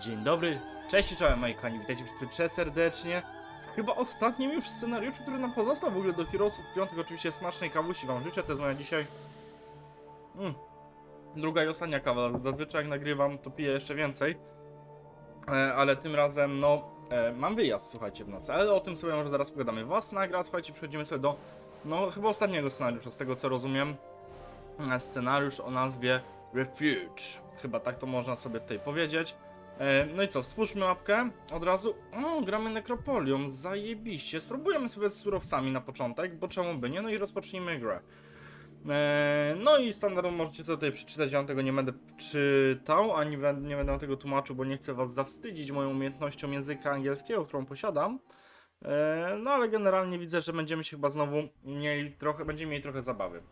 Dzień dobry, cześć i czołem moi kochani, witajcie wszyscy przeserdecznie. Chyba ostatnim już scenariuszu, który nam pozostał w ogóle do Heroesów. Piątek oczywiście smacznej kawusi wam życzę, to jest moja dzisiaj... Mm. Druga i ostatnia kawa, zazwyczaj jak nagrywam to piję jeszcze więcej. E, ale tym razem, no, e, mam wyjazd, słuchajcie, w nocy, ale o tym sobie może zaraz pogadamy. Was nagra, słuchajcie, przechodzimy sobie do, no, chyba ostatniego scenariusza, z tego co rozumiem. E, Scenariusz o nazwie Refuge. Chyba tak to można sobie tutaj powiedzieć. E, No i co, stwórzmy mapkę od razu. O, gramy Nekropolią, zajebiście. Spróbujemy sobie z surowcami na początek, bo czemu by nie? No i rozpocznijmy grę. E, No i standardowo możecie sobie tutaj przeczytać, ja tego nie będę czytał, ani nie będę tego tłumaczył, bo nie chcę was zawstydzić moją umiejętnością języka angielskiego, którą posiadam. E, No ale generalnie widzę, że będziemy się chyba znowu mieli trochę, będziemy mieli trochę zabawy.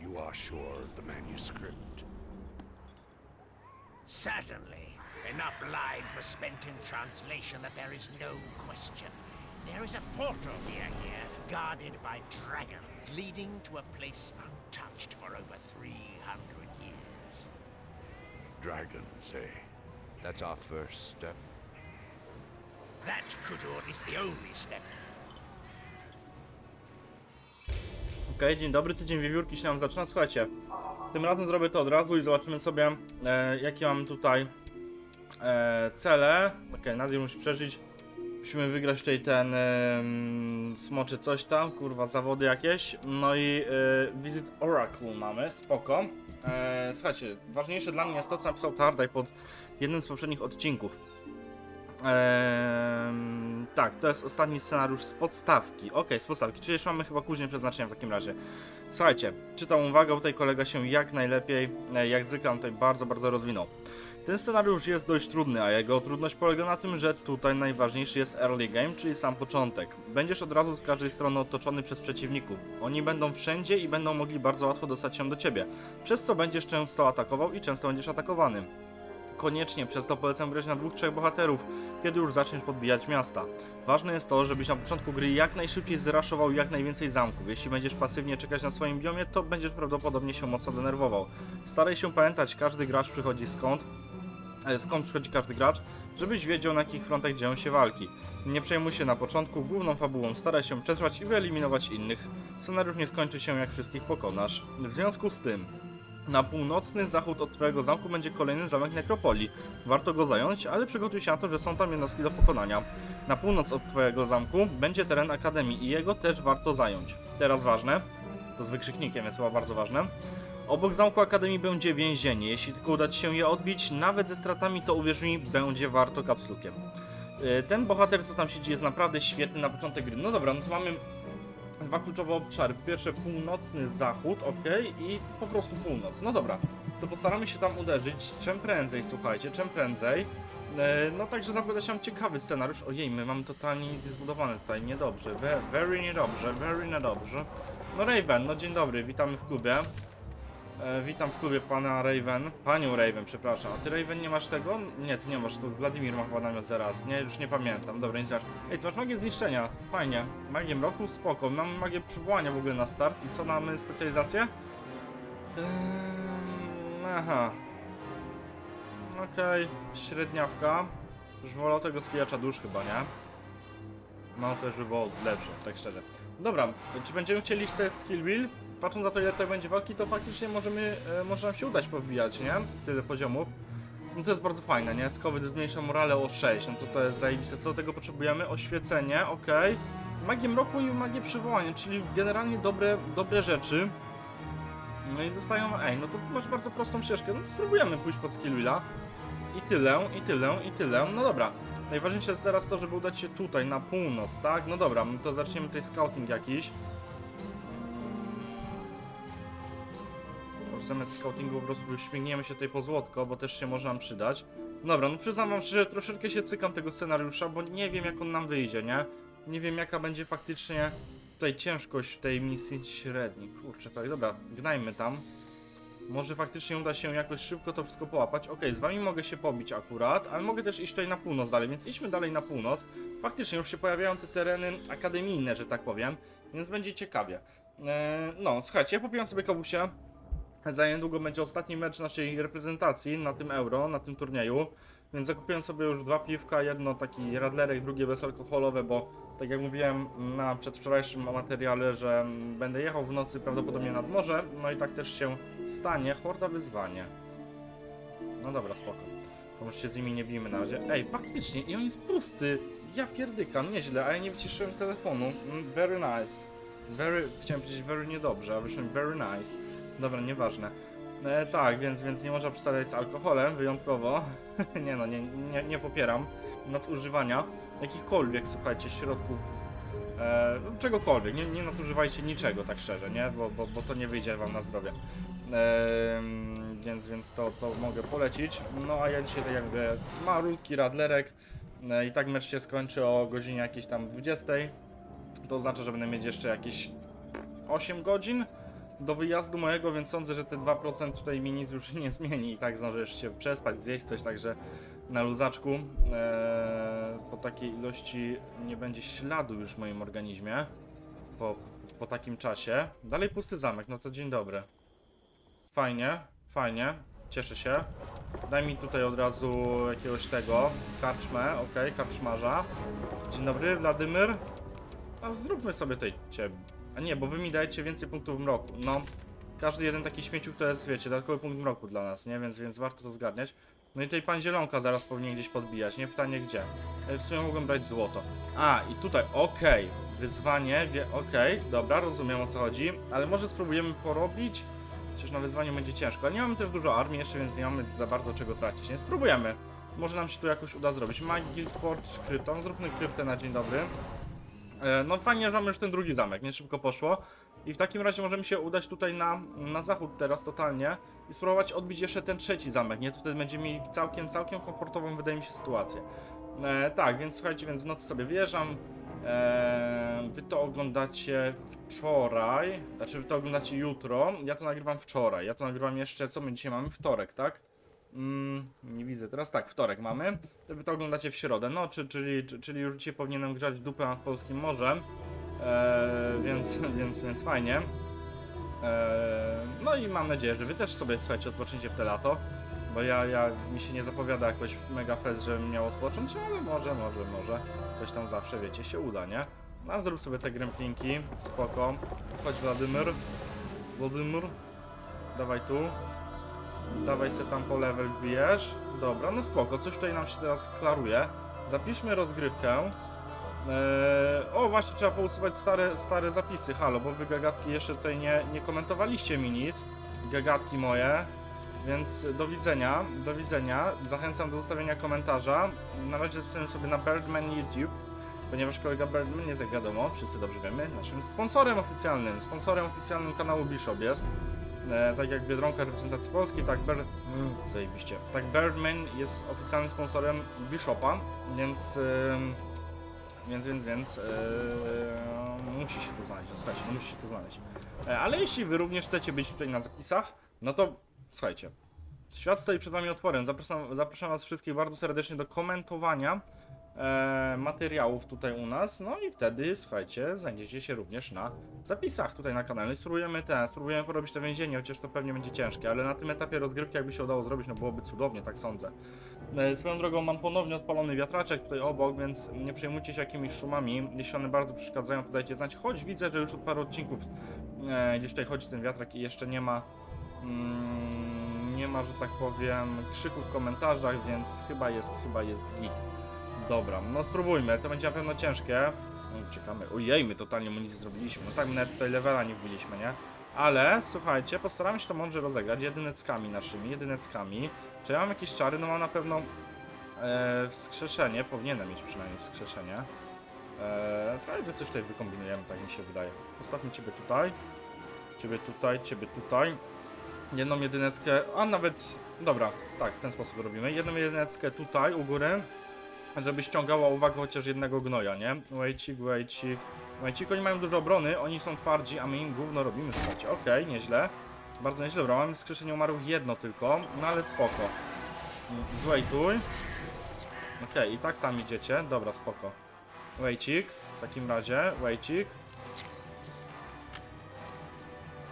You are sure of the manuscript? Certainly. Enough lives were spent in translation that there is no question. There is a portal near here, guarded by dragons, leading to a place untouched for over 300 years. Dragons, eh? That's our first step. That, Kudur, is the only step. Okej, dzień dobry, tydzień wiewiórki się nam zaczyna. Słuchajcie, tym razem zrobię to od razu i zobaczymy sobie, e, jakie mam tutaj e, cele. Okej, Nadia musi przeżyć. Musimy wygrać tutaj ten e, smoczy coś tam, kurwa, zawody jakieś. No i e, Visit Oracle mamy, spoko. E, słuchajcie, ważniejsze dla mnie jest to, co napisał Tardaj pod jednym z poprzednich odcinków. Tak, to jest ostatni scenariusz z podstawki. Okej, z podstawki, czyli jeszcze mamy chyba później przeznaczenia w takim razie. Słuchajcie, czytam uwagę, tutaj kolega się jak najlepiej, e, jak zwykle tutaj bardzo, bardzo rozwinął. Ten scenariusz jest dość trudny, a jego trudność polega na tym, że tutaj najważniejszy jest early game, czyli sam początek. Będziesz od razu z każdej strony otoczony przez przeciwników. Oni będą wszędzie i będą mogli bardzo łatwo dostać się do ciebie, przez co będziesz często atakował i często będziesz atakowany. Koniecznie przez to polecam grać na dwóch, trzech bohaterów, kiedy już zaczniesz podbijać miasta. Ważne jest to, żebyś na początku gry jak najszybciej zraszował jak najwięcej zamków. Jeśli będziesz pasywnie czekać na swoim biomie, to będziesz prawdopodobnie się mocno denerwował. Staraj się pamiętać, każdy gracz przychodzi skąd, e, skąd przychodzi każdy gracz, żebyś wiedział na jakich frontach dzieją się walki. Nie przejmuj się na początku główną fabułą, staraj się przetrwać i wyeliminować innych. Scenariusz nie skończy się jak wszystkich pokonasz. W związku z tym, na północny zachód od twojego zamku będzie kolejny zamek Nekropolii. Warto go zająć, ale przygotuj się na to, że są tam jednostki do pokonania. Na północ od twojego zamku będzie teren Akademii i jego też warto zająć. Teraz ważne, to z wykrzyknikiem jest chyba bardzo ważne. Obok zamku Akademii będzie więzienie. Jeśli tylko uda ci się je odbić, nawet ze stratami, to uwierz mi, będzie warto kapsukiem. Yy, Ten bohater, co tam siedzi, jest naprawdę świetny na początek gry. No dobra, no to mamy dwa kluczowe obszary. Pierwsze północny zachód, ok, i po prostu północ. No dobra, to postaramy się tam uderzyć. Czym prędzej, słuchajcie, czym prędzej. E, No także zapowiada się ciekawy scenariusz. Ojej, my mamy totalnie nic niezbudowane tutaj, niedobrze, Ve- very niedobrze, very niedobrze. No Raven, no dzień dobry, witamy w klubie. E, witam w klubie pana Raven, panią Raven, przepraszam. A ty Raven nie masz tego? Nie, ty nie masz, to Wladimir ma chyba namiot zaraz. Nie, już nie pamiętam. Dobra, nic masz. Ej, ty masz magię zniszczenia, fajnie. Magię mroku, spoko. Mamy magię przywołania w ogóle na start. I co mamy specjalizację? Ehm, aha. Okej, średniawka. Już wolał tego spijacza dusz chyba, nie? No już by było lepsze, tak szczerze. Dobra, czy będziemy chcieli w skill wheel? Patrząc na to ile tutaj będzie walki, to faktycznie możemy, e, może nam się udać powbijać, nie? Tyle poziomów. No to jest bardzo fajne, nie? Skowy zmniejsza morale o 6, no to to jest zajebiste. Co do tego potrzebujemy? Oświecenie, ok. Magię mroku i magię przywołania, czyli generalnie dobre, dobre rzeczy. No i zostają, ej, no to masz bardzo prostą ścieżkę, no to spróbujemy pójść pod skill wheela. I tyle, i tyle, i tyle. No dobra. Najważniejsze jest teraz to, żeby udać się tutaj, na północ, tak? No dobra, no to zaczniemy tutaj scouting jakiś. Zamiast scoutingu po prostu śmigniemy się tutaj po złotko, bo też się może nam przydać. Dobra, no przyznam wam szczerze, troszeczkę się cykam tego scenariusza, bo nie wiem jak on nam wyjdzie, nie? Nie wiem jaka będzie faktycznie tutaj ciężkość tej misji średniej. Kurczę, tak, dobra, gnajmy tam. Może faktycznie uda się jakoś szybko to wszystko połapać. Okej, z wami mogę się pobić akurat, ale mogę też iść tutaj na północ dalej, więc idźmy dalej na północ. Faktycznie już się pojawiają te tereny akademijne, że tak powiem, więc będzie ciekawie. Eee, no, słuchajcie, ja popijam sobie kawusia. Za niedługo będzie ostatni mecz naszej reprezentacji na tym euro, na tym turnieju. Więc zakupiłem sobie już dwa piwka, jedno taki radlerek, drugie bezalkoholowe, bo tak jak mówiłem na przedwczorajszym materiale, że będę jechał w nocy prawdopodobnie nad morze, no i tak też się stanie. Horda wyzwanie. No dobra, spoko. To już się z nimi nie bijmy na razie. Ej, faktycznie, i on jest pusty. Ja pierdykam, nieźle, a ja nie wyciszyłem telefonu. Mm, Very nice. Very, chciałem powiedzieć very niedobrze, a wyszłem very nice. Dobra, nieważne. E, tak, więc, więc nie można przesadzać z alkoholem, wyjątkowo. nie no, nie, nie, nie popieram nadużywania jakichkolwiek, słuchajcie, środków, e, czegokolwiek. Nie, nie nadużywajcie niczego, tak szczerze, nie? Bo, bo, bo to nie wyjdzie wam na zdrowie. E, więc, więc to, to mogę polecić. No a ja dzisiaj tak jakby malutki radlerek e, i tak mecz się skończy o godzinie jakiejś tam 20. To oznacza, że będę mieć jeszcze jakieś 8 godzin do wyjazdu mojego, więc sądzę, że te 2% tutaj mi nic już nie zmieni i tak zdążę jeszcze się przespać, zjeść coś, także na luzaczku e, po takiej ilości nie będzie śladu już w moim organizmie po, po takim czasie. Dalej pusty zamek, no to dzień dobry. Fajnie, fajnie, cieszę się. Daj mi tutaj od razu jakiegoś tego, karczmę, okej, karczmarza. Dzień dobry, Wladimir. A zróbmy sobie tutaj cię. A nie, bo wy mi dajecie więcej punktów mroku. No, każdy jeden taki śmieciuk to jest, wiecie, dodatkowy punkt mroku dla nas, nie? Więc, więc warto to zgarniać. No i tutaj pan Zielonka zaraz powinien gdzieś podbijać, nie? Pytanie gdzie? E, W sumie mogłem brać złoto. A, i tutaj, okej. Wyzwanie, wie, okej, dobra, rozumiem o co chodzi. Ale może spróbujemy porobić? Przecież na wyzwanie będzie ciężko. Ale nie mamy też dużo armii jeszcze, więc nie mamy za bardzo czego tracić, nie? Spróbujemy. Może nam się tu jakoś uda zrobić. Mike Guildford krypton? Zróbmy kryptę na dzień dobry. E, No fajnie, że mamy już ten drugi zamek, nie szybko poszło. I w takim razie możemy się udać tutaj na, na zachód teraz totalnie i spróbować odbić jeszcze ten trzeci zamek, nie? To wtedy będziemy mieli całkiem, całkiem komfortową, wydaje mi się, sytuację. E, tak, więc słuchajcie, więc w nocy sobie wjeżdżam. E, wy to oglądacie wczoraj, znaczy wy to oglądacie jutro, ja to nagrywam wczoraj, ja to nagrywam jeszcze, co my dzisiaj mamy? Wtorek, tak? Mm, nie widzę teraz. Tak, wtorek mamy. To wy to oglądacie w środę. No, czy, czyli, czy- czyli już dzisiaj powinienem grzać dupę nad polskim morzem. Eee, więc, więc, więc fajnie. Eee, no i mam nadzieję, że wy też sobie słuchajcie, odpoczniecie w te lato. Bo ja, ja mi się nie zapowiada jakoś mega fest, żebym miał odpocząć, ale może, może, może. Coś tam zawsze, wiecie, się uda, nie? No, zrób sobie te gremplinki, spoko. Chodź Wladimir. Wladimir. Dawaj tu. Dawaj se tam po level wbijesz. Dobra, no spoko, coś tutaj nam się teraz klaruje. Zapiszmy rozgrywkę. Eee, o, właśnie trzeba pousuwać stare, stare zapisy, halo, bo wy gagatki jeszcze tutaj nie, nie komentowaliście mi nic. Gagatki moje. Więc do widzenia, do widzenia. Zachęcam do zostawienia komentarza. Na razie zapisałem sobie na Birdman YouTube, ponieważ kolega Birdman jest, jak wiadomo, wszyscy dobrze wiemy, naszym sponsorem oficjalnym. Sponsorem oficjalnym kanału Bishop jest. E, tak jak Biedronka reprezentacji Polski, tak Ber... Mm, zajebiście. Tak Birdman jest oficjalnym sponsorem Bishopa, więc... ym, więc, więc, więc... Yy, musi się tu znaleźć, no, słuchajcie, no musi się tu znaleźć. E, ale jeśli wy również chcecie być tutaj na zapisach, no to słuchajcie. Świat stoi przed wami otworem. Zapraszam, zapraszam was wszystkich bardzo serdecznie do komentowania e, materiałów tutaj u nas. No i wtedy, słuchajcie, znajdziecie się również na zapisach tutaj na kanale. Spróbujemy ten, spróbujemy porobić to więzienie, chociaż to pewnie będzie ciężkie, ale na tym etapie rozgrywki jakby się udało zrobić, no byłoby cudownie, tak sądzę. E, Swoją drogą mam ponownie odpalony wiatraczek tutaj obok, więc nie przejmujcie się jakimiś szumami. Jeśli one bardzo przeszkadzają, to dajcie znać. Choć widzę, że już od paru odcinków e, gdzieś tutaj chodzi ten wiatrak i jeszcze nie ma mm, nie ma, że tak powiem, krzyków w komentarzach, więc chyba jest, chyba jest git. Dobra, no spróbujmy, to będzie na pewno ciężkie. No, Czekamy, ojej, my totalnie mu nic nie zrobiliśmy. No tak, my nawet tutaj levela nie wbiliśmy, nie? Ale słuchajcie, postaramy się to mądrze rozegrać jedyneckami naszymi, jedyneckami. Czy ja mam jakieś czary? No mam na pewno e, wskrzeszenie, powinienem mieć przynajmniej wskrzeszenie. E, to coś tutaj wykombinujemy, tak mi się wydaje. Postawmy ciebie tutaj, ciebie tutaj, ciebie tutaj. Jedną jedyneckę, a nawet, dobra, tak, w ten sposób robimy. Jedną jedyneckę tutaj u góry, żeby ściągała uwagę chociaż jednego gnoja, nie? Wejcik, wejcik, wejcik. Oni mają dużo obrony, oni są twardzi, a my im gówno robimy, słuchajcie. Okej, nieźle. Bardzo nieźle, dobra, mamy wskrzeszenie umarłych jedno tylko, no ale spoko. Zwejtuj. Okej, i tak tam idziecie, dobra, spoko. Wejcik, w takim razie, wejcik.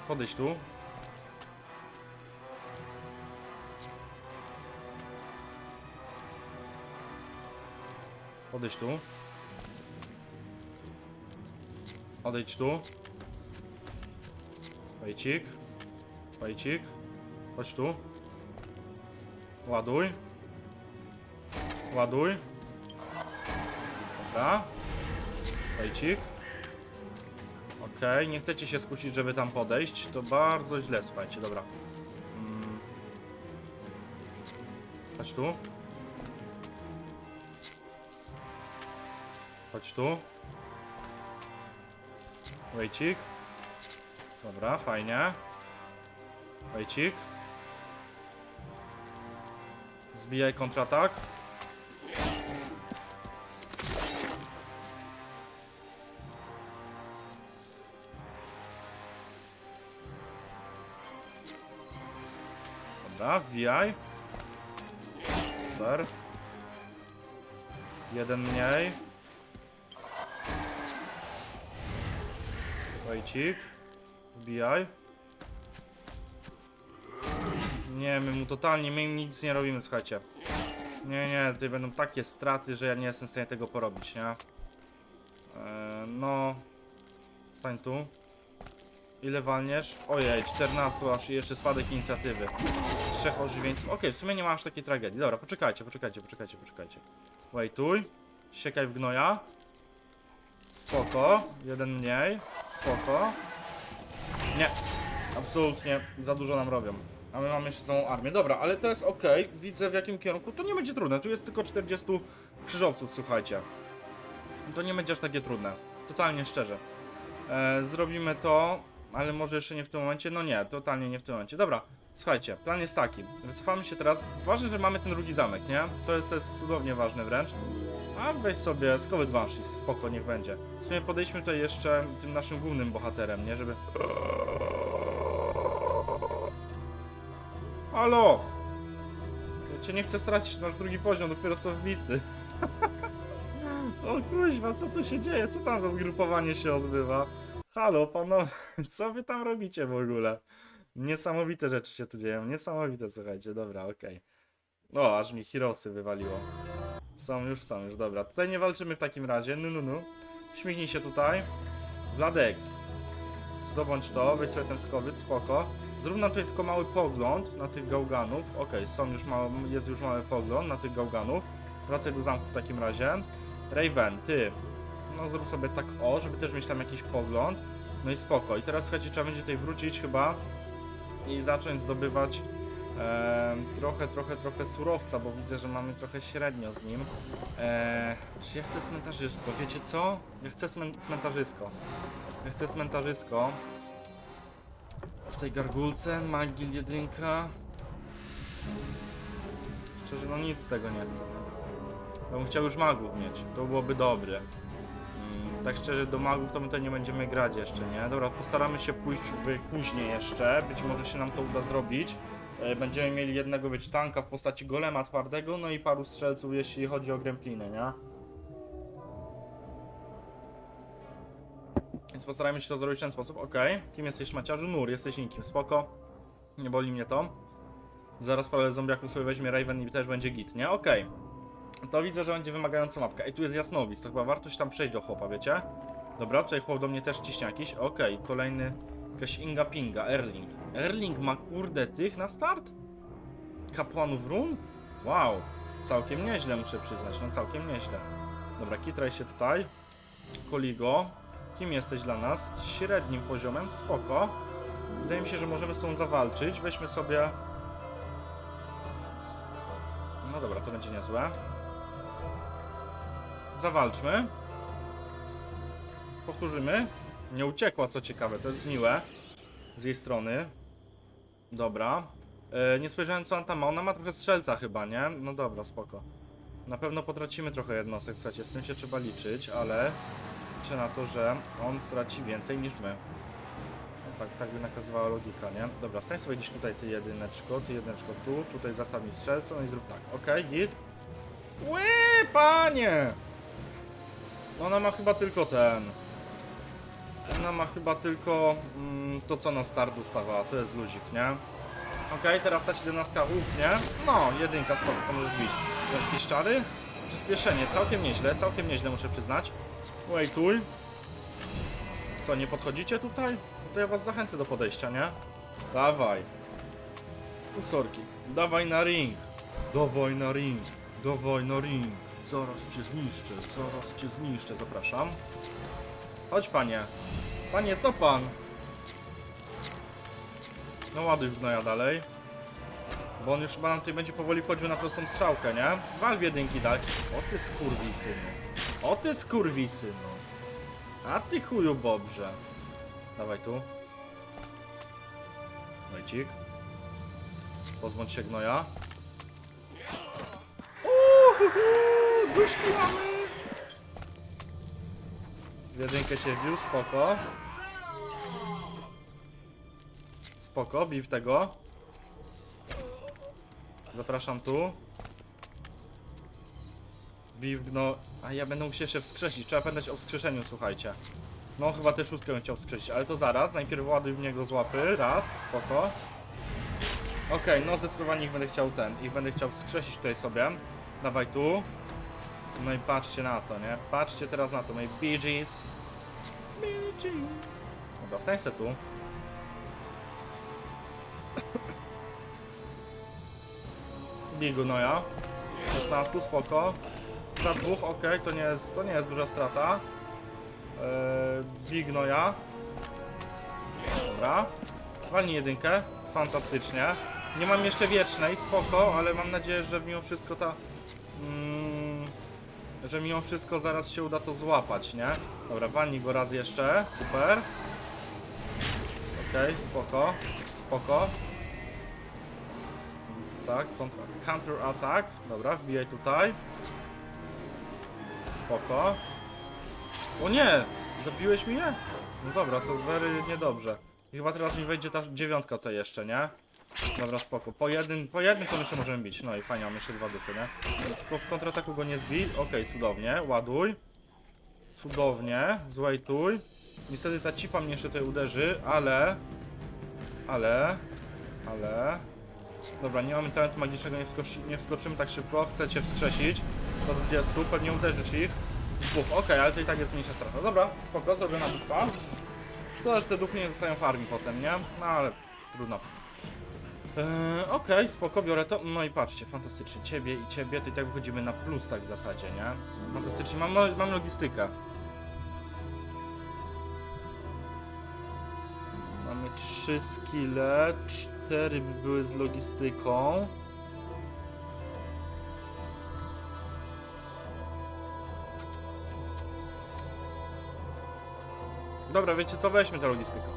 Podejdź tu. Podejdź tu. Odejdź tu. Wejcik. Wejcik. Chodź tu. Ładuj. Ładuj. Dobra. Wejcik. Okej, nie chcecie się skusić, żeby tam podejść. To bardzo źle, słuchajcie, dobra. Mm. Chodź tu. Chodź tu. Wejcik. Dobra, fajnie. Wejcik. Zbijaj kontratak. Dobra, wbijaj. Super. Jeden mniej. Wejcik. Wbijaj. Nie, my mu totalnie, my nic nie robimy, słuchajcie. Nie, nie, tutaj będą takie straty, że ja nie jestem w stanie tego porobić, nie? Eee, no... Stań tu. Ile walniesz? Ojej, 14 aż jeszcze spadek inicjatywy. Trzech ożywieńców. Okej, w sumie nie ma aż takiej tragedii. Dobra, poczekajcie, poczekajcie, poczekajcie, poczekajcie. Wejtuj. Siekaj w gnoja. Spoko. Jeden mniej. Spoko. Nie. Absolutnie za dużo nam robią. A my mamy jeszcze całą armię. Dobra, ale to jest ok. Widzę w jakim kierunku. To nie będzie trudne. Tu jest tylko 40 krzyżowców, słuchajcie. To nie będzie aż takie trudne. Totalnie szczerze. E, zrobimy to, ale może jeszcze nie w tym momencie. No nie, totalnie nie w tym momencie. Dobra, słuchajcie, plan jest taki. Wycofamy się teraz. Ważne, że mamy ten drugi zamek, nie? To jest, to jest cudownie ważne wręcz. A weź sobie Skowy Banshee, spoko, niech będzie. W sumie podejdźmy tutaj jeszcze tym naszym głównym bohaterem, nie? Żeby... Halo! Ja cię nie chcę stracić, masz drugi poziom, dopiero co wbity. o kuźwa, co tu się dzieje? Co tam za zgrupowanie się odbywa? Halo, panowie, co wy tam robicie w ogóle? Niesamowite rzeczy się tu dzieją, niesamowite, słuchajcie, dobra, okej. O, aż mi Hirosy wywaliło. Są już, są już, dobra. Tutaj nie walczymy w takim razie, nu, nu, nu. Śmignij się tutaj. Wladek, zdobądź to, weź sobie ten skowyt, spoko. Zrób nam tutaj tylko mały pogląd na tych gałganów. Okej, są już mały, jest już mały pogląd na tych gałganów. Wracaj do zamku w takim razie. Raven, ty. No zrób sobie tak o, żeby też mieć tam jakiś pogląd. No i spoko. I teraz słuchajcie, trzeba będzie tutaj wrócić chyba i zacząć zdobywać e, trochę, trochę, trochę surowca, bo widzę, że mamy trochę średnio z nim. E, czy ja chcę cmentarzysko, wiecie co? Ja chcę cmen- cmentarzysko. Ja chcę cmentarzysko. W tej gargulce, Magil jedynka. Szczerze, no nic z tego nie chcę. Ja bym chciał już magów mieć, to byłoby dobre. Mm, tak szczerze, do magów to my to nie będziemy grać jeszcze, nie? Dobra, postaramy się pójść później jeszcze, być może się nam to uda zrobić. E, Będziemy mieli jednego, wiecie, tanka w postaci golema twardego, no i paru strzelców, jeśli chodzi o grempliny, nie? Więc postarajmy się to zrobić w ten sposób. Okej. Kim jesteś maciarzu? Nur, jesteś nikim. Spoko. Nie boli mnie to. Zaraz parę zombiaków sobie weźmie Raven i też będzie git, nie? Okej. To widzę, że będzie wymagająca mapka. Ej, tu jest jasnowis, to chyba warto się tam przejść do chłopa, wiecie? Dobra, tutaj chłop do mnie też ciśnie jakiś. Okej, kolejny... Jakaś Inga Pinga, Erling. Erling ma kurde tych na start? Kapłanów run? Wow. Całkiem nieźle muszę przyznać, no całkiem nieźle. Dobra, kitraj się tutaj. Koligo. Kim jesteś dla nas? Średnim poziomem, spoko. Wydaje mi się, że możemy z tą zawalczyć. Weźmy sobie... No dobra, to będzie niezłe. Zawalczmy. Powtórzymy. Nie uciekła, co ciekawe, to jest miłe. Z jej strony. Dobra. E, nie spojrzałem, co on tam ma. Ona ma trochę strzelca chyba, nie? No dobra, spoko. Na pewno potracimy trochę jednostek, słuchajcie, z tym się trzeba liczyć, ale liczę na to, że on straci więcej niż my. No tak, tak by nakazywała logika, nie? Dobra, stań sobie gdzieś tutaj ty jedyneczko, ty jedyneczko tu, tutaj zasadni strzelca, no i zrób tak. Okej, git. Ły, panie! Ona ma chyba tylko ten. Ona ma chyba tylko mm, to, co na start dostawała. To jest luzik, nie? Okej, teraz ta 17 łupnie. No, jedynka, spoko, to możesz bić. Jakieś czary? przyspieszenie, całkiem nieźle, całkiem nieźle muszę przyznać. Waituj. Co, nie podchodzicie tutaj? No to ja was zachęcę do podejścia, nie? Dawaj. Usorki. Dawaj na ring. Dawaj na ring. Dawaj na ring. Zaraz cię zniszczę, zaraz cię zniszczę, zapraszam. Chodź panie. Panie, co pan? No ładuj w gnoja dalej. Bo on już chyba nam tutaj będzie powoli wchodził na prostą strzałkę, nie? Wal w jedynki daj. O ty skurwisynu. O ty skurwisynu. A ty chuju bobrze. Dawaj tu. Wojcik. Pozbądź się gnoja. Uhuhu, Duszki mamy! W jedynkę się wbił, spoko. Spoko, bij tego. Zapraszam tu. Bij w gno... A ja będę musiał się wskrzesić. Trzeba pamiętać o wskrzeszeniu, słuchajcie. No, chyba też szóstkę bym chciał wskrzesić, ale to zaraz. Najpierw ładuj w niego z łapy. Raz, spoko. Okej, no zdecydowanie ich będę chciał ten. Ich będę chciał wskrzesić tutaj sobie. Dawaj tu. No i patrzcie na to, nie? Patrzcie teraz na to, moi Bee Gees. Bee Gees. Dobra, stań se tu. Bigu Noja. 16, spoko. Za dwóch, ok, to nie jest, to nie jest duża strata. Eee, Big Noja. Dobra. Walnij jedynkę. Fantastycznie. Nie mam jeszcze wiecznej, spoko, ale mam nadzieję, że mimo wszystko ta... Mm, że mimo wszystko zaraz się uda to złapać, nie? Dobra, walnij go raz jeszcze, super. Okej, spoko, spoko. Tak, kontra, counter attack. Dobra, wbijaj tutaj. Spoko. O nie! Zabiłeś mnie? No dobra, to very niedobrze. Chyba teraz mi wejdzie ta dziewiątka to jeszcze, nie? Dobra, spoko. Po jednym, po jednym to jeszcze możemy bić. No i fajnie, mam jeszcze dwa duchy, nie? Tylko w kontrataku go nie zbij. Okej, cudownie. Ładuj. Cudownie. Złejtuj. Niestety ta cipa mnie jeszcze tutaj uderzy, ale... Ale... Ale... Dobra, nie mamy talentu magicznego, nie, wskoczy, nie wskoczymy tak szybko. Chcecie wskrzesić do 20, pewnie uderzysz ich. Dwóch, okej, ale to i tak jest mniejsza strata. Dobra, spoko, zrobię na ducha. Szkoda, że te duchy nie zostają w armii potem, nie? No ale trudno. Eee, okej, spoko, biorę to. No i patrzcie, fantastycznie. Ciebie i ciebie, to i tak wychodzimy na plus tak w zasadzie, nie? Fantastycznie, mam, mam logistykę. Mamy trzy skille, cztery by były z logistyką. Dobra, wiecie co, weźmy tę logistykę.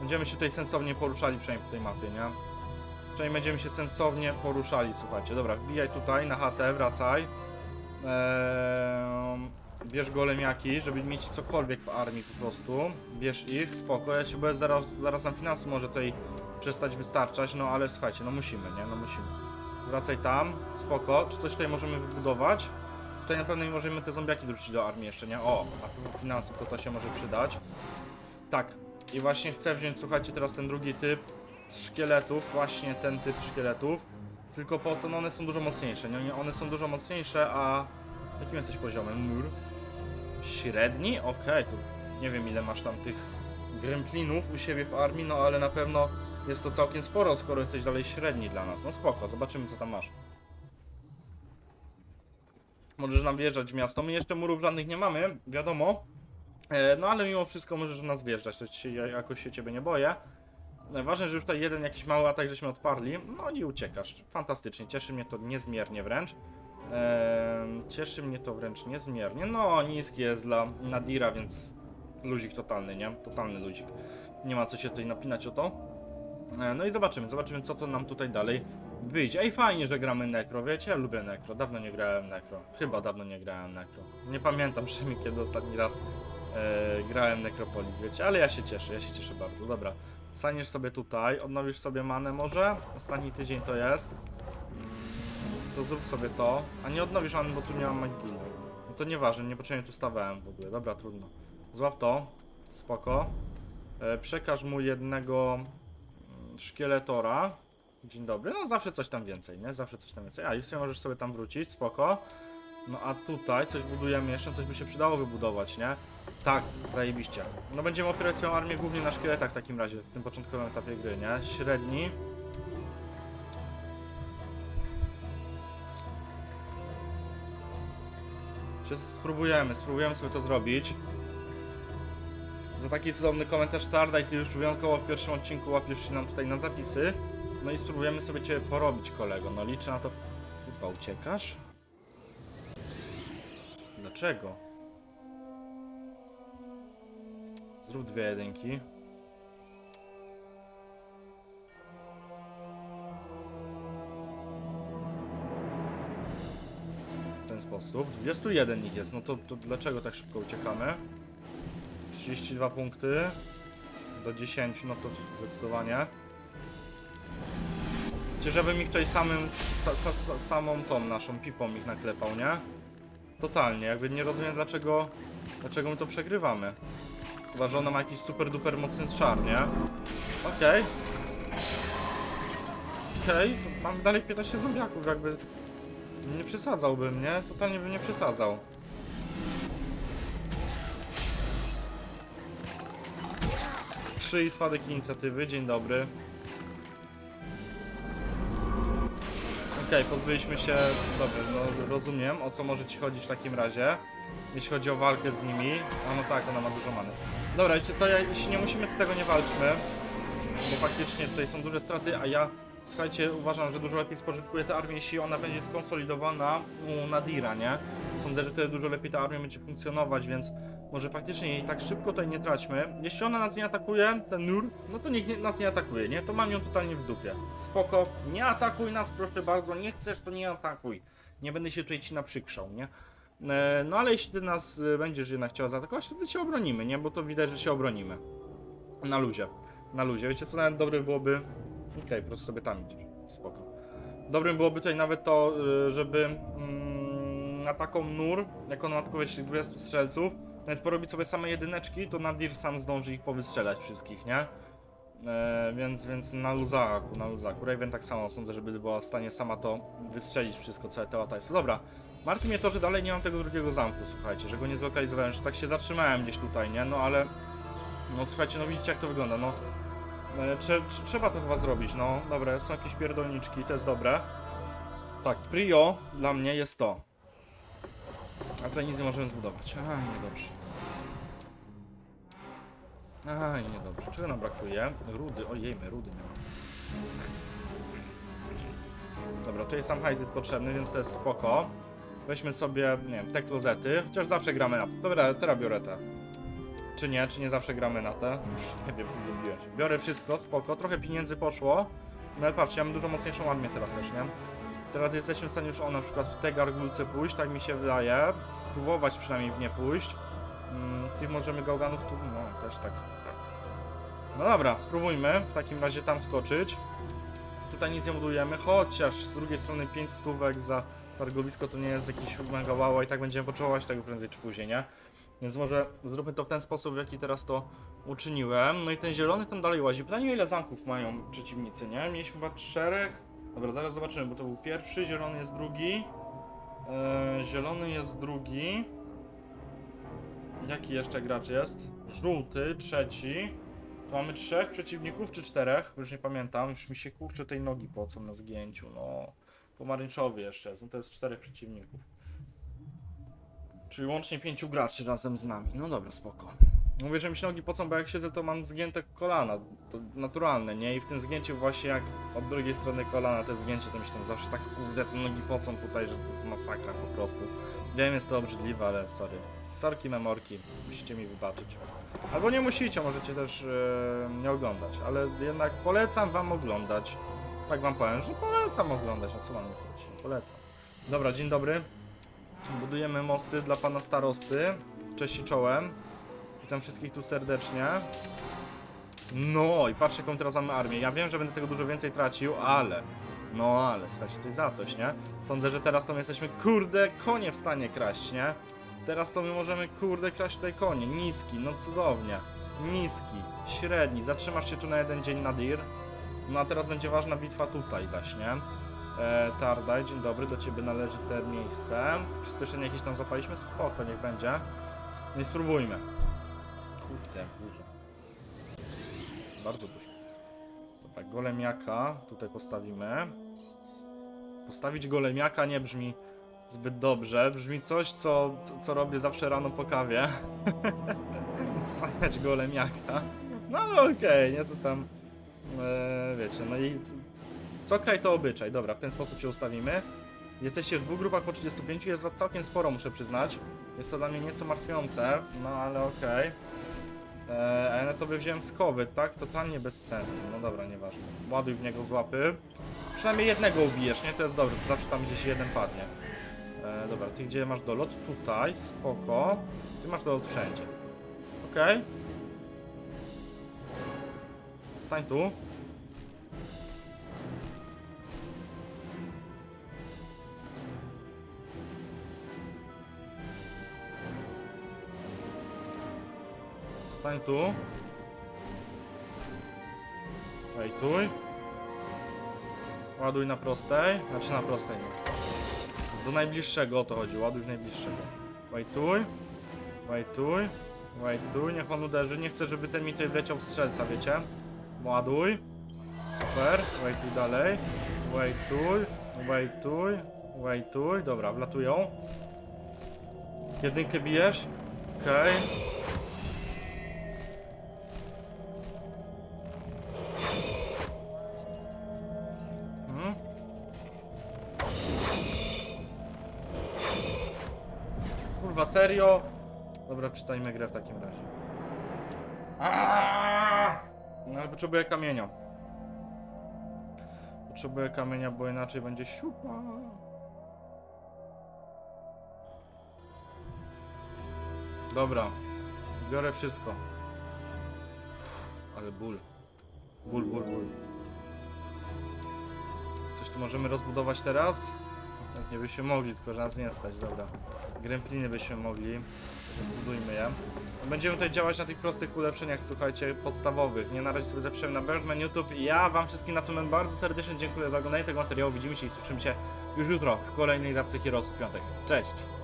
Będziemy się tutaj sensownie poruszali przynajmniej po tej mapie, nie? Przynajmniej będziemy się sensownie poruszali, słuchajcie. Dobra, wbijaj tutaj na chatę, wracaj. Eee, bierz golemiaki, żeby mieć cokolwiek w armii po prostu. Bierz ich, spoko. Ja się boję, zaraz, zaraz nam finansy może tutaj przestać wystarczać, no ale słuchajcie, no musimy, nie? No musimy. Wracaj tam, spoko. Czy coś tutaj możemy wybudować? Tutaj na pewno nie możemy te zombiaki wrócić do armii jeszcze, nie? O, a propos finansów, to to się może przydać. Tak, i właśnie chcę wziąć, słuchajcie, teraz ten drugi typ szkieletów, właśnie ten typ szkieletów. Tylko po to, no one są dużo mocniejsze, nie? One są dużo mocniejsze, a... Jakim jesteś poziomem? Mur? Średni? Okej, tu nie wiem ile masz tam tych gremplinów u siebie w armii, no ale na pewno jest to całkiem sporo, skoro jesteś dalej średni dla nas. No spoko, zobaczymy co tam masz. Możesz nam wjeżdżać w miasto. My jeszcze murów żadnych nie mamy, wiadomo. E, No ale mimo wszystko możesz nas wjeżdżać, to ja jakoś się ciebie nie boję. Ważne, że już tutaj jeden jakiś mały atak żeśmy odparli. No i uciekasz. Fantastycznie, cieszy mnie to niezmiernie wręcz. Eee, cieszy mnie to wręcz niezmiernie. No, niski jest dla Nadira, więc luzik totalny, nie? Totalny luzik. Nie ma co się tutaj napinać o to. E, no i zobaczymy, zobaczymy co to nam tutaj dalej wyjdzie. Ej, fajnie, że gramy Necro, wiecie? Ja lubię Necro, dawno nie grałem Necro. Chyba dawno nie grałem Necro. Nie pamiętam przynajmniej kiedy ostatni raz e, grałem Necropolis, wiecie? Ale ja się cieszę, ja się cieszę bardzo. Dobra, staniesz sobie tutaj, odnowisz sobie manę może? Ostatni tydzień to jest. Mm, To zrób sobie to. A nie odnowisz many, bo tu nie mam magii. No to nieważne, niepotrzebnie tu stawałem w ogóle. Dobra, trudno. Złap to. Spoko. E, przekaż mu jednego mm, szkieletora. Dzień dobry. No zawsze coś tam więcej, nie? Zawsze coś tam więcej. A, sumie możesz sobie tam wrócić, spoko. No a tutaj coś budujemy jeszcze, coś by się przydało wybudować, nie? Tak, zajebiście. No będziemy opierać swoją armię głównie na szkieletach w takim razie, w tym początkowym etapie gry, nie? Średni. Spróbujemy, spróbujemy sobie to zrobić. Za taki cudowny komentarz Tardaj, ty już wyjątkowo w pierwszym odcinku łapiesz się nam tutaj na zapisy. No i spróbujemy sobie cię porobić, kolego. No liczę na to. Kurwa, uciekasz? Dlaczego? Zrób dwie jedynki. W ten sposób. 21 ich jest, no to, to dlaczego tak szybko uciekamy? 32 punkty do 10, no to zdecydowanie. Czy żeby mi ktoś samym, sa, sa, sa, samą tą naszą pipą ich naklepał, nie? Totalnie, jakby nie rozumiem dlaczego, dlaczego my to przegrywamy. Chyba, że ona ma jakiś super duper mocny czar, nie? Okej. Okej, to mamy dalej 15 zombiaków, jakby nie przesadzałbym, nie? Totalnie bym nie przesadzał. Trzy i spadek inicjatywy, dzień dobry. Okej, pozbyliśmy się. Dobra, no rozumiem o co może ci chodzić w takim razie. Jeśli chodzi o walkę z nimi. A no tak, ona ma dużo many. Dobra, wiecie co, ja, jeśli nie musimy, to tego nie walczmy. Bo faktycznie tutaj są duże straty, a ja słuchajcie, uważam, że dużo lepiej spożytkuję tę armię, jeśli ona będzie skonsolidowana u Nadira, nie? Sądzę, że wtedy dużo lepiej ta armia będzie funkcjonować, więc może faktycznie jej tak szybko tutaj nie traćmy. Jeśli ona nas nie atakuje, ten nur, no to nie, nas nie atakuje, nie? To mam ją totalnie w dupie. Spoko, nie atakuj nas, proszę bardzo, nie chcesz, to nie atakuj. Nie będę się tutaj ci naprzykrzał, nie? E, No ale jeśli ty nas e, będziesz jednak chciała zaatakować, to wtedy się obronimy, nie? Bo to widać, że się obronimy. Na luzie. Na luzie. Wiecie co nawet dobre byłoby? Okej, po prostu sobie tam idziesz. Spoko. Dobrym byłoby tutaj nawet to, y, żeby mm, na taką nur, jak on wiecie, 20 strzelców, nawet porobić sobie same jedyneczki, to Nadir sam zdąży ich powystrzelać wszystkich, nie? E, więc, więc na luzaku, na luzaku. Raven tak samo sądzę, żeby była w stanie sama to wystrzelić wszystko, całe teata jest. Dobra, martwi mnie to, że dalej nie mam tego drugiego zamku, słuchajcie, że go nie zlokalizowałem, że tak się zatrzymałem gdzieś tutaj, nie? No ale, no słuchajcie, no widzicie jak to wygląda, no. E, Trze, trze- trzeba to chyba zrobić, no. Dobra, są jakieś pierdolniczki, to jest dobre. Tak, prio dla mnie jest to. A tutaj nic nie możemy zbudować. Aha, niedobrze. Aha, niedobrze. Czego nam brakuje? Rudy, ojej, my rudy miałem. Dobra, tutaj sam hajs jest potrzebny, więc to jest spoko. Weźmy sobie, nie wiem, te klozety, chociaż zawsze gramy na to. Dobra, teraz biorę te. Czy nie, czy nie zawsze gramy na te? Już nie wiem, lubiłem się. Biorę wszystko, spoko, trochę pieniędzy poszło. No ale patrzcie, mamy dużo mocniejszą armię teraz też, nie? Teraz jesteśmy w stanie już o na przykład w te gargulce pójść, tak mi się wydaje. Spróbować przynajmniej w nie pójść. Mm, tych możemy gałganów tu, no też tak. No dobra, spróbujmy w takim razie tam skoczyć. Tutaj nic nie budujemy, chociaż z drugiej strony 5 stówek za targowisko to nie jest jakiś mega wow, i tak będziemy potrzebować tego prędzej czy później, nie? Więc może zróbmy to w ten sposób, w jaki teraz to uczyniłem. No i ten zielony tam dalej łazi. Pytanie, ile zamków mają przeciwnicy, nie? Mieliśmy chyba czterech. Dobra, zaraz zobaczymy, bo to był pierwszy, zielony jest drugi. Eee, zielony jest drugi. Jaki jeszcze gracz jest? Żółty, trzeci. To mamy trzech przeciwników, czy czterech? Już nie pamiętam. Już mi się kurczę tej nogi pocą na zgięciu, no. Pomarańczowy jeszcze jest, no to jest czterech przeciwników. Czyli łącznie pięciu graczy razem z nami. No dobra, spoko. Mówię, że mi się nogi pocą, bo jak siedzę, to mam zgięte kolana. To naturalne, nie? I w tym zgięciu właśnie jak od drugiej strony kolana te zgięcie, to mi się tam zawsze tak kurde te nogi pocą tutaj, że to jest masakra po prostu. Wiem, jest to obrzydliwe, ale sorry. Sorki memorki, musicie mi wybaczyć. Albo nie musicie, możecie też e, nie oglądać, ale jednak polecam wam oglądać. Tak wam powiem, że polecam oglądać, o co wam chodzi? Polecam. Dobra, dzień dobry. Budujemy mosty dla pana starosty. Cześć i czołem. Witam wszystkich tu serdecznie. No i patrzcie jaką teraz mamy armię. Ja wiem, że będę tego dużo więcej tracił, ale... No ale, słuchajcie, coś za coś, nie? Sądzę, że teraz to my jesteśmy, kurde, konie w stanie kraść, nie? Teraz to my możemy, kurde, kraść tutaj konie. Niski, no cudownie. Niski, średni. Zatrzymasz się tu na jeden dzień na dir. No a teraz będzie ważna bitwa tutaj zaś, nie? E, Tardaj, dzień dobry, do ciebie należy te miejsce. Przyspieszenie jakieś tam zapaliśmy? Spoko, niech będzie. No i spróbujmy. Kurde, dużo. Bardzo dużo. Dobra, golemiaka tutaj postawimy. Postawić golemiaka nie brzmi zbyt dobrze. Brzmi coś, co, co, co robię zawsze rano po kawie. Stawiać golemiaka. No ale okej, nie co tam. E, wiecie, no i co kraj to obyczaj. Dobra, w ten sposób się ustawimy. Jesteście w dwóch grupach po 35, jest was całkiem sporo, muszę przyznać. Jest to dla mnie nieco martwiące, no ale okej. Eee, a to by wziąłem skowy, tak? Totalnie bez sensu. No dobra, nieważne. Ładuj w niego z łapy. Przynajmniej jednego ubijesz, nie? To jest dobre, to zawsze tam gdzieś jeden padnie. Eee, dobra, ty gdzie masz dolot? Tutaj, spoko. Ty masz dolot wszędzie. Okej. Stań tu. Stań tu. Wejtuj. Ładuj na prostej. Znaczy na prostej. Do najbliższego o to chodzi. Ładuj w najbliższego. Wejtuj. Wejtuj. Wejtuj. Niech on uderzy. Nie chcę, żeby ten mi tutaj wleciał w strzelca, wiecie? Ładuj. Super. Wejtuj dalej. Wejtuj. Wejtuj. Wejtuj. Dobra, wlatują. Jedynkę bijesz. Okej. Mhm. Kurwa, serio? Dobra, czytajmy grę w takim razie. No ale potrzebuję kamienia. Potrzebuję kamienia, bo inaczej będzie siupa. Dobra, biorę wszystko. Ale ból. Ból, ból, ból. Coś tu możemy rozbudować teraz? Pewnie byśmy mogli, tylko że nas nie stać, dobra. Grempliny byśmy mogli. Zbudujmy je. Będziemy tutaj działać na tych prostych ulepszeniach, słuchajcie, podstawowych. Nie na razie sobie zapiszemy na Birdman YouTube. I ja wam wszystkim na moment bardzo serdecznie dziękuję za oglądanie tego materiału. Widzimy się i słyszymy się już jutro w kolejnej dawce Heroes w piątek. Cześć!